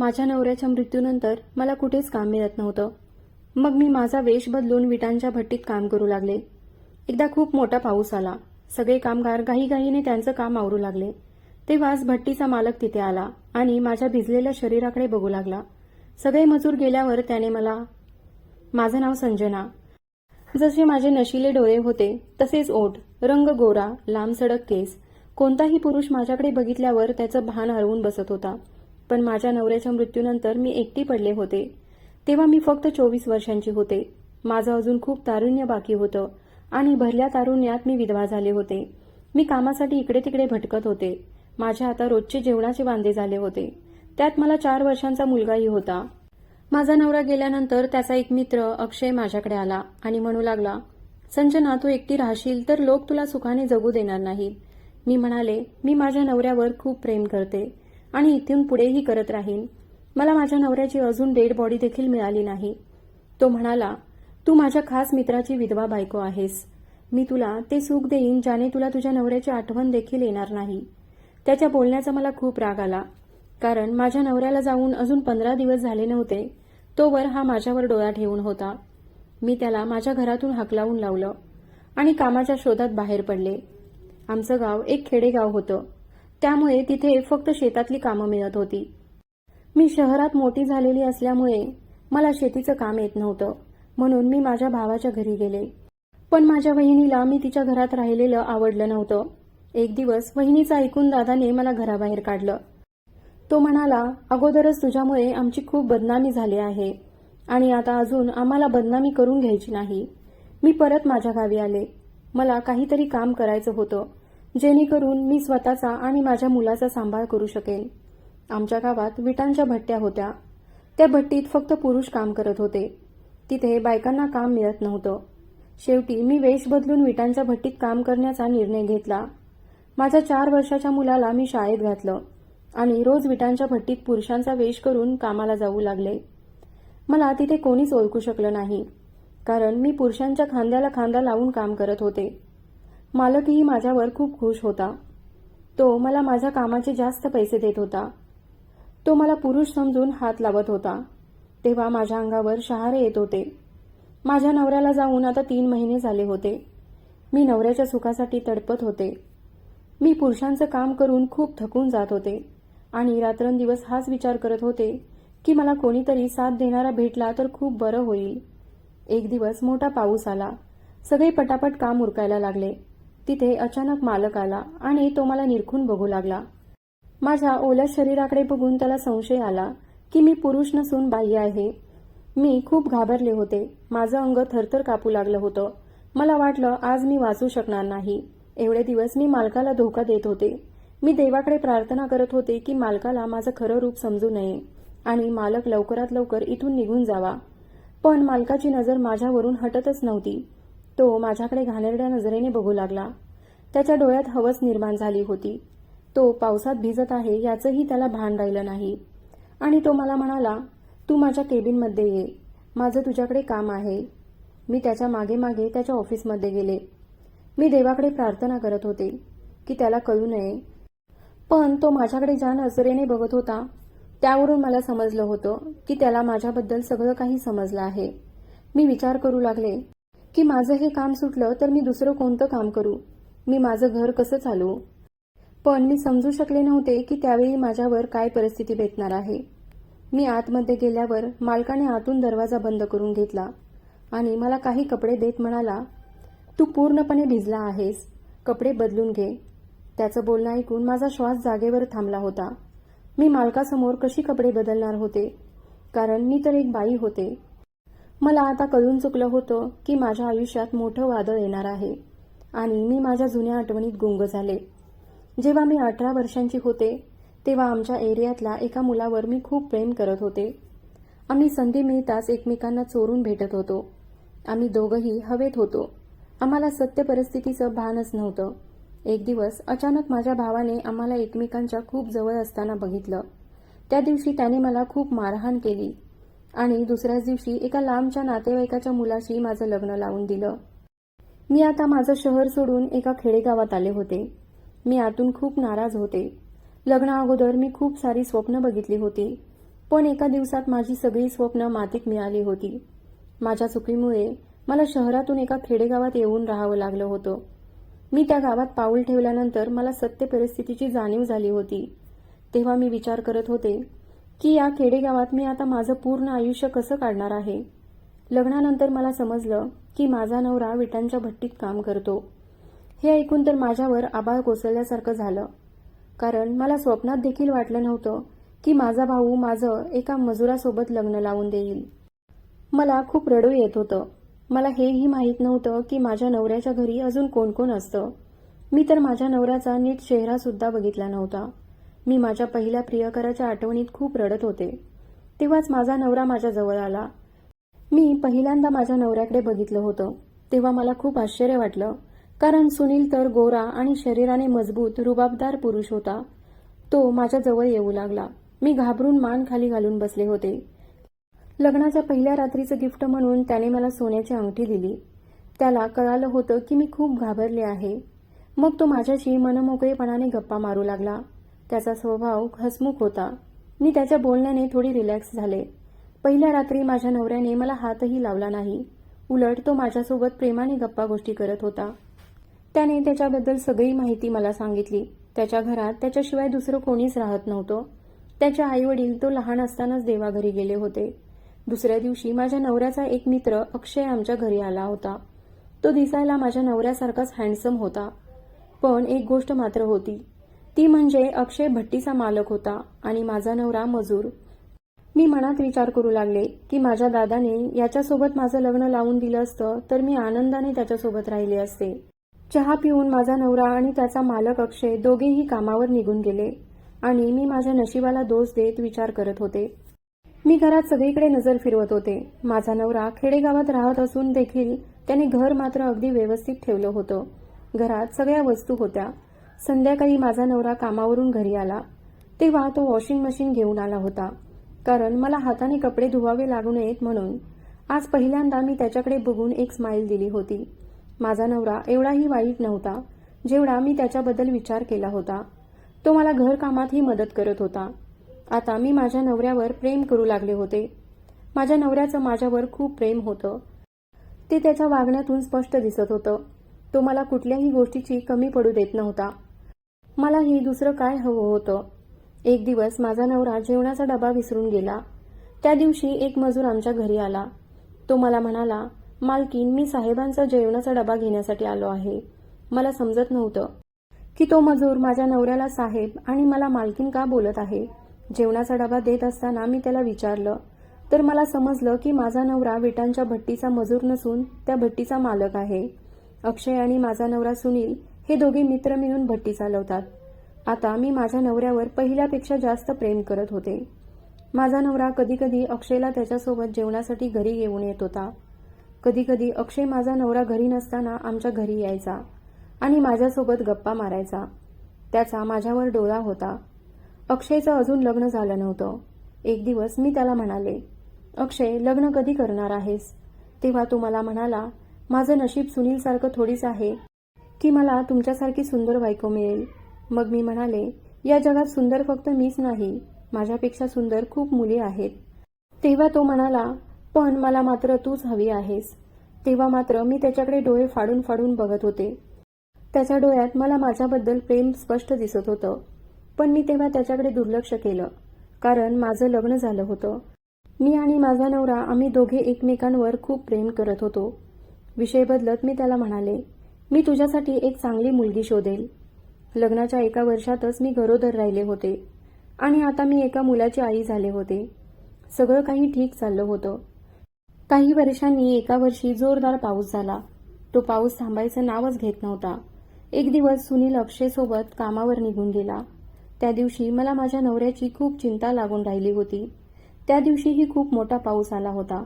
माझ्या नवऱ्याच्या मृत्यूनंतर मला कुठेच काम मिळत नव्हतं. मग मी माझा वेश बदलून विटांच्या भट्टीत काम करू लागले. एकदा खूप मोठा पाऊस आला. सगळे कामगार घाईघाईने त्यांचं काम आवरू लागले. तेव्हाच भट्टीचा मालक तिथे आला आणि माझ्या भिजलेल्या शरीराकडे बघू लागला. सगळे मजूर गेल्यावर त्याने मला माझं नाव संजना. जसे माझे नशिले डोळे होते तसेच ओठ रंग गोरा लांब सडक केस. कोणताही पुरुष माझ्याकडे बघितल्यावर त्याचं भान हरवून बसत होता. पण माझ्या नवऱ्याच्या मृत्यूनंतर मी एकटी पडले होते. तेव्हा मी फक्त चोवीस वर्षांची होते. माझं अजून खूप तारुण्य बाकी होतं आणि भरल्या तारुण्यात मी विधवा झाले होते. मी कामासाठी इकडे तिकडे भटकत होते. माझ्या आता रोजचे जेवणाचे वांदे झाले होते. त्यात मला चार वर्षांचा मुलगाही होता. माझा नवरा गेल्यानंतर त्याचा एक मित्र अक्षय माझ्याकडे आला आणि म्हणू लागला संजना तू एकटी राहशील तर लोक तुला सुखाने जगू देणार नाहीत. मी म्हणाले मी माझ्या नवऱ्यावर खूप प्रेम करते. आणि इथून पुढेही करत राहीन. मला माझ्या नवऱ्याची अजून डेड बॉडी देखील मिळाली नाही. तो म्हणाला तू माझ्या खास मित्राची विधवा बायको आहेस. मी तुला ते सुख देईन ज्याने तुला तुझ्या नवऱ्याची आठवण देखील येणार नाही. त्याच्या बोलण्याचा मला खूप राग आला कारण माझ्या नवऱ्याला जाऊन अजून पंधरा दिवस झाले नव्हते तोवर हा माझ्यावर डोळा ठेवून होता. मी त्याला माझ्या घरातून हकलावून लावलं आणि कामाच्या शोधात बाहेर पडले. आमचं गाव एक खेडेगाव होतं. त्यामुळे तिथे फक्त शेतातली कामं मिळत होती. मी शहरात मोठी झालेली असल्यामुळे मला शेतीचं काम येत नव्हतं. म्हणून मी माझ्या भावाच्या घरी गेले. पण माझ्या वहिनीला मी तिच्या घरात राहिलेलं आवडलं नव्हतं. एक दिवस वहिनीचं ऐकून दादाने मला घराबाहेर काढलं. तो म्हणाला अगोदरच तुझ्यामुळे आमची खूप बदनामी झाली आहे. आणि आता अजून आम्हाला बदनामी करून घ्यायची नाही. मी परत माझ्या गावी आले. मला काहीतरी काम करायचं होतं. जेणेकरून मी स्वतःचा आणि माझ्या मुलाचा सांभाळ करू शकेन. आमच्या गावात विटांच्या भट्ट्या होत्या. त्या भट्टीत फक्त पुरुष काम करत होते. तिथे बायकांना काम मिळत नव्हतं. शेवटी मी वेश बदलून विटांच्या भट्टीत काम करण्याचा निर्णय घेतला. माझ्या चार वर्षाच्या मुलाला मी शाळेत घातलं आणि रोज विटांच्या भट्टीत पुरुषांचा वेश करून कामाला जाऊ लागले. मला तिथे कोणीच ओळखू शकलं नाही कारण मी पुरुषांच्या खांद्याला खांदा लावून काम करत होते. मालकही माझ्यावर खूप खुश होता. तो मला माझ्या कामाचे जास्त पैसे देत होता. तो मला पुरुष समजून हात लावत होता. तेव्हा माझ्या अंगावर शहारे येत होते. माझ्या नवऱ्याला जाऊन आता तीन महिने झाले होते. मी नवऱ्याच्या सुखासाठी तडपत होते. मी पुरुषांचं काम करून खूप थकून जात होते. आणि रात्रंदिवस हाच विचार करत होते की मला कोणीतरी साथ देणारा भेटला तर खूप बरं होईल. एक दिवस मोठा पाऊस आला. सगळे पटापट काम उरकायला लागले. तिथे अचानक मालक आला आणि तो मला निरखून बघू लागला. माझ्या ओल्या शरीराकडे बघून त्याला संशय आला की मी पुरुष नसून बाह्य आहे. मी खूप घाबरले होते. माझं अंग थरथर कापू लागलं होतं. मला वाटलं आज मी वाचू शकणार नाही. एवढे दिवस मी मालकाला धोका देत होते. मी देवाकडे प्रार्थना करत होते की मालकाला माझं खरं रूप समजू नये आणि मालक लवकरात लवकर इथून निघून जावा. पण मालकाची नजर माझ्यावरून हटतच नव्हती. तो माझ्याकडे घाणेरड्या नजरेने बघू लागला. त्याच्या डोळ्यात हवस निर्माण झाली होती. तो पावसात भिजत आहे याचंही त्याला भान राहिलं नाही. आणि तो मला म्हणाला तू माझ्या केबिनमध्ये ये. माझं तुझ्याकडे काम आहे. मी त्याच्यामागे मागे त्याच्या ऑफिसमध्ये गेले. मी देवाकडे प्रार्थना करत होते की त्याला कळू नये. पण तो माझ्याकडे ज्या नजरेने बघत होता त्यावरून मला समजलं होतं की त्याला माझ्याबद्दल सगळं काही समजलं आहे. मी विचार करू लागले की माझं हे काम सुटलं तर मी दुसरं कोणतं काम करू? मी माझं घर कसं चालवू? पण मी समजू शकले नव्हते की त्यावेळी माझ्यावर काय परिस्थिती भेटणार आहे. मी आतमध्ये गेल्यावर मालकाने आतून दरवाजा बंद करून घेतला आणि मला काही कपडे देत म्हणाला तू पूर्णपणे भिजला आहेस. कपडे बदलून घे. त्याचं बोलणं ऐकून माझा श्वास जागेवर थांबला होता. मी मालकासमोर कशी कपडे बदलणार होते? कारण मी तर एक बाई होते. मला आता कळून चुकलं होतं की माझ्या आयुष्यात मोठं वादळ येणार आहे आणि मी माझ्या जुन्या आठवणीत गुंग झाले. जेव्हा मी अठरा वर्षांची होते तेव्हा आमच्या एरियातल्या एका मुलावर मी खूप प्रेम करत होते. आम्ही संधी मिळताच एकमेकांना चोरून भेटत होतो. आम्ही दोघंही हवेत होतो. आम्हाला सत्य परिस्थितीचं भानच नव्हतं. एक दिवस अचानक माझ्या भावाने आम्हाला एकमेकांच्या खूप जवळ असताना बघितलं. त्या दिवशी त्याने मला खूप मारहाण केली. आणि दुसऱ्याच दिवशी एका लांबच्या नातेवाईकाच्या मुलाशी माझं लग्न लावून दिलं. मी आता माझं शहर सोडून एका खेडेगावात आले होते. मी आतून खूप नाराज होते. लग्ना अगोदर मी खूप सारी स्वप्न बघितली होती. पण एका दिवसात माझी सगळी स्वप्न मातीत मिळाली होती. माझ्या चुकीमुळे मला शहरातून एका खेडेगावात येऊन राहावं लागलं होतं. मी त्या गावात पाऊल ठेवल्यानंतर मला सत्य परिस्थितीची जाणीव झाली होती. तेव्हा मी विचार करत होते की या खेडेगावात मी आता माझं पूर्ण आयुष्य कसं काढणार आहे? लग्नानंतर मला समजलं की माझा नवरा विटांच्या भट्टीत काम करतो. हे ऐकून तर माझ्यावर आबाळ कोसळल्यासारखं झालं. कारण मला स्वप्नात देखील वाटलं नव्हतं की माझा भाऊ माझं एका मजुरासोबत लग्न लावून देईल. मला खूप रडू येत होतं. मला हेही माहीत नव्हतं की माझ्या नवऱ्याच्या घरी अजून कोण कोण असतं. मी तर माझ्या नवऱ्याचा नीट चेहरा सुद्धा बघितला नव्हता. मी माझ्या पहिल्या प्रियकराच्या आठवणीत खूप रडत होते. तेव्हाच माझा नवरा माझ्याजवळ आला. मी पहिल्यांदा माझ्या नवऱ्याकडे बघितलं होतं. तेव्हा मला खूप आश्चर्य वाटलं. कारण सुनील तर गोरा आणि शरीराने मजबूत रुबाबदार पुरुष होता. तो माझ्याजवळ येऊ लागला. मी घाबरून मान खाली घालून बसले होते. लग्नाच्या पहिल्या रात्रीचं गिफ्ट म्हणून त्याने मला सोन्याची अंगठी दिली. त्याला कळालं होतं की मी खूप घाबरले आहे. मग तो माझ्याशी मनमोकळेपणाने गप्पा मारू लागला. त्याचा स्वभाव हसमुख होता. मी त्याच्या बोलण्याने थोडी रिलॅक्स झाले. पहिल्या रात्री माझ्या नवऱ्याने मला हातही लावला नाही. उलट तो माझ्यासोबत प्रेमाने गप्पा गोष्टी करत होता. त्याने त्याच्याबद्दल सगळी माहिती मला सांगितली. त्याच्या घरात त्याच्याशिवाय दुसरं कोणीच राहत नव्हतं. त्याच्या आईवडील तो लहान असतानाच देवाघरी गेले होते. दुसऱ्या दिवशी माझ्या नवऱ्याचा एक मित्र अक्षय आमच्या घरी आला होता. तो दिसायला माझ्या नवऱ्यासारखाच हँडसम होता. पण एक गोष्ट मात्र होती. ती म्हणजे अक्षय भट्टीचा मालक होता आणि माझा नवरा मजूर. मी मनात विचार करू लागले की माझ्या दादाने याच्यासोबत माझं लग्न लावून दिलं असतं तर मी आनंदाने त्याच्यासोबत राहिले असते. चहा पिऊन माझा नवरा आणि त्याचा मालक अक्षय दोघेही कामावर निघून गेले आणि मी माझ्या नशिबाला दोष देत विचार करत होते. मी घरात सगळीकडे नजर फिरवत होते. माझा नवरा खेडेगावात राहत असून देखील त्याने घर मात्र अगदी व्यवस्थित ठेवलं होतं. घरात सगळ्या वस्तू होत्या. संध्याकाळी माझा नवरा कामावरून घरी आला. तेव्हा तो वॉशिंग मशीन घेऊन आला होता. कारण मला हाताने कपडे धुवावे लागू नयेत म्हणून आज पहिल्यांदा मी त्याच्याकडे बघून एक स्माईल दिली होती. माझा नवरा एवढाही वाईट नव्हता जेवढा मी त्याच्याबद्दल विचार केला होता. तो मला घरकामातही मदत करत होता. आता मी माझ्या नवऱ्यावर प्रेम करू लागले होते. माझ्या नवऱ्याचं माझ्यावर खूप प्रेम होतं. ते त्याच्या वागण्यातून स्पष्ट दिसत होतं. तो मला कुठल्याही गोष्टीची कमी पडू देत नव्हता. मलाही दुसरं काय हवं होतं? एक दिवस माझा नवरा जेवणाचा डबा विसरून गेला. त्या दिवशी एक मजूर आमच्या घरी आला. तो मला म्हणाला मालकीन मी साहेबांचा जेवणाचा डबा घेण्यासाठी आलो आहे. मला समजत नव्हतं की तो मजूर माझ्या नवऱ्याला साहेब आणि मला मालकीन का बोलत आहे. जेवणाचा डबा देत असताना मी त्याला विचारलं. तर मला समजलं की माझा नवरा विटांच्या भट्टीचा मजूर नसून त्या भट्टीचा मालक आहे. अक्षय आणि माझा नवरा सुनील हे दोघे मित्र मिळून भट्टी चालवतात. आता मी माझ्या नवऱ्यावर पहिल्यापेक्षा जास्त प्रेम करत होते. माझा नवरा कधीकधी अक्षयला त्याच्यासोबत जेवणासाठी घरी येऊन येत होता. कधीकधी अक्षय माझा नवरा घरी नसताना आमच्या घरी यायचा आणि माझ्यासोबत गप्पा मारायचा. त्याचा माझ्यावर डोळा होता. अक्षयचं अजून लग्न झालं नव्हतं. एक दिवस मी त्याला म्हणाले अक्षय लग्न कधी करणार आहेस? तेव्हा तो मला म्हणाला माझं नशीब सुनीलसारखं थोडीच आहे. की मला तुमच्यासारखी सुंदर बायको मिळेल. मग मी म्हणाले या जगात सुंदर फक्त मीच नाही माझ्यापेक्षा सुंदर खूप मुली आहेत. तेव्हा तो म्हणाला पण मला मात्र तूच हवी आहेस. तेव्हा मात्र मी त्याच्याकडे डोळे फाडून फाडून बघत होते. त्याच्या डोळ्यात मला माझ्याबद्दल प्रेम स्पष्ट दिसत होतं. पण मी तेव्हा त्याच्याकडे दुर्लक्ष केलं कारण माझं लग्न झालं होतं. मी आणि माझा नवरा आम्ही दोघे एकमेकांवर खूप प्रेम करत होतो. विषय बदलत मी त्याला म्हणाले मी तुझ्यासाठी एक चांगली मुलगी शोधेल. लग्नाच्या एका वर्षातच मी गरोदर राहिले होते आणि आता मी एका मुलाची आई झाले होते. सगळं काही ठीक चाललं होतं. काही वर्षांनी एका वर्षी जोरदार पाऊस झाला. तो पाऊस थांबायचं नावच घेत नव्हता. एक दिवस सुनील अक्षयसोबत कामावर निघून गेला. त्या दिवशी मला माझ्या नवऱ्याची खूप चिंता लागून राहिली होती. त्या दिवशीही खूप मोठा पाऊस आला होता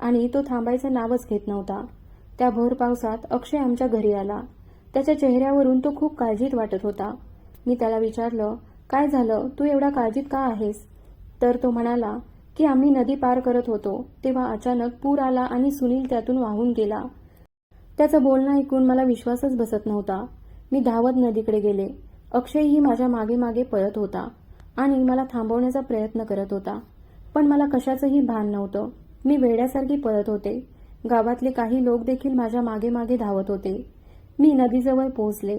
आणि तो थांबायचं नावच घेत नव्हता. त्या भोर पावसात अक्षय आमच्या घरी आला. त्याच्या चेहऱ्यावरून तो खूप काळजीत वाटत होता. मी त्याला विचारलं काय झालं? तू एवढा काळजीत का आहेस? तर तो म्हणाला की आम्ही नदी पार करत होतो तेव्हा अचानक पूर आला आणि सुनील त्यातून वाहून गेला. त्याचं बोलणं ऐकून मला विश्वासच बसत नव्हता. मी धावत नदीकडे गेले. अक्षयही माझ्या मागे मागे पळत होता आणि मला थांबवण्याचा प्रयत्न करत होता. पण मला कशाचंही भान नव्हतं. मी वेड्यासारखी पळत होते. गावातले काही लोक देखील माझ्या मागे मागे धावत होते. मी नदीजवळ पोहोचले.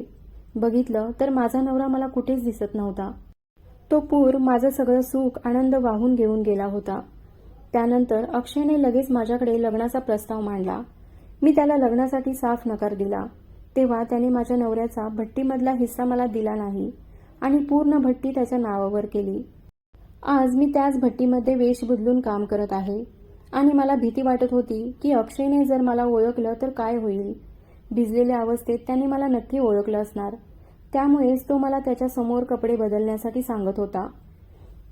बघितलं तर माझा नवरा मला कुठेच दिसत नव्हता. तो पूर माझं सगळं सुख आनंद वाहून घेऊन गेला होता. त्यानंतर अक्षयने लगेच माझ्याकडे लग्नाचा प्रस्ताव मांडला. मी त्याला लग्नासाठी साफ नकार दिला. तेव्हा त्याने माझ्या नवऱ्याचा भट्टीमधला हिस्सा मला दिला नाही आणि पूर्ण भट्टी त्याच्या नावावर केली. आज मी त्याच भट्टीमध्ये वेश बदलून काम करत आहे. आणि मला भीती वाटत होती की अक्षयने जर मला ओळखलं तर काय होईल. भिजलेल्या अवस्थेत त्याने मला नक्की ओळखलं असणार. त्यामुळेच तो मला त्याच्यासमोर कपडे बदलण्यासाठी सांगत होता.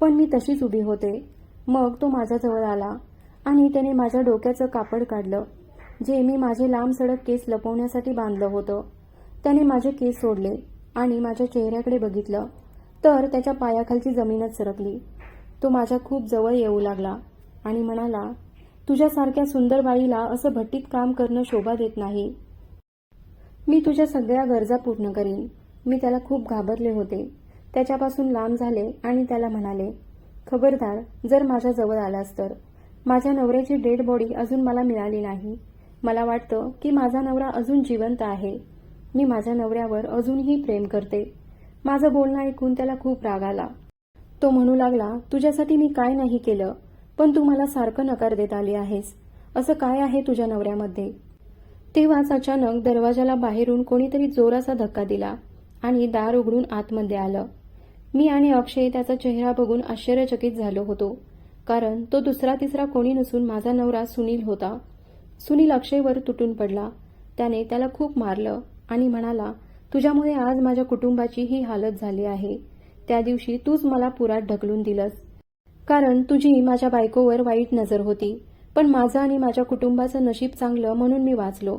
पण मी तशीच उभी होते. मग तो माझ्याजवळ आला आणि त्याने माझ्या डोक्याचं कापड काढलं जे मी माझे लांब सडक केस लपवण्यासाठी बांधलं होतं. त्याने माझे केस सोडले आणि माझ्या चेहऱ्याकडे बघितलं तर त्याच्या पायाखालची जमीनच सरकली. तो माझ्या खूप जवळ येऊ लागला आणि म्हणाला तुझ्यासारख्या सुंदर बाईला असं भट्टीत काम करणं शोभा देत नाही. मी तुझ्या सगळ्या गरजा पूर्ण करीन. मी त्याला खूप घाबरले होते. त्याच्यापासून लांब झाले आणि त्याला म्हणाले खबरदार जर माझ्या जवळ आलास तर. माझ्या नवऱ्याची डेड बॉडी अजून मला मिळाली नाही. मला वाटतं की माझा नवरा अजून जिवंत आहे. मी माझ्या नवऱ्यावर अजूनही प्रेम करते. माझं बोलणं ऐकून त्याला खूप राग आला. तो म्हणू लागला तुझ्यासाठी मी काय नाही केलं. पण तू मला सारखं नकार देत आली आहेस. असं काय आहे तुझ्या नवऱ्यामध्ये? तेव्हाच अचानक दरवाजाला बाहेरून कोणीतरी जोराचा धक्का दिला आणि दार उघडून आतमध्ये आलं. मी आणि अक्षय त्याचा चेहरा बघून आश्चर्यचकित झालो होतो कारण तो दुसरा तिसरा कोणी नसून माझा नवरा सुनील होता. सुनील अक्षयवर तुटून पडला. त्याने त्याला खूप मारलं आणि म्हणाला तुझ्यामुळे आज माझ्या कुटुंबाची ही हालत झाली आहे. त्या दिवशी तूच मला पुरात ढकलून दिलंस. कारण तुझी माझ्या बायकोवर वाईट नजर होती. पण माझं आणि माझ्या कुटुंबाचं नशीब चांगलं म्हणून मी वाचलो.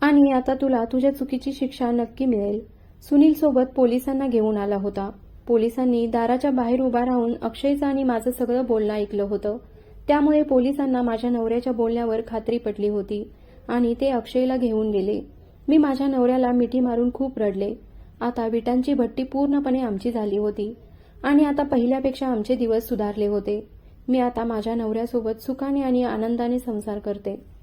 आणि आता तुला तुझ्या चुकीची शिक्षा नक्की मिळेल. सुनील सोबत पोलिसांना घेऊन आला होता. पोलिसांनी दाराच्या बाहेर उभा राहून अक्षयचं आणि माझं सगळं बोलणं ऐकलं होतं. त्यामुळे पोलिसांना माझ्या नवऱ्याच्या बोलण्यावर खात्री पटली होती आणि ते अक्षयला घेऊन गेले. मी माझ्या नवऱ्याला मिठी मारून खूप रडले. आता विटांची भट्टी पूर्णपणे आमची झाली होती. आणि आता पहिल्यापेक्षा आमचे दिवस सुधारले होते. मी आता माझ्या नवऱ्यासोबत सुखाने आणि आनंदाने संसार करते.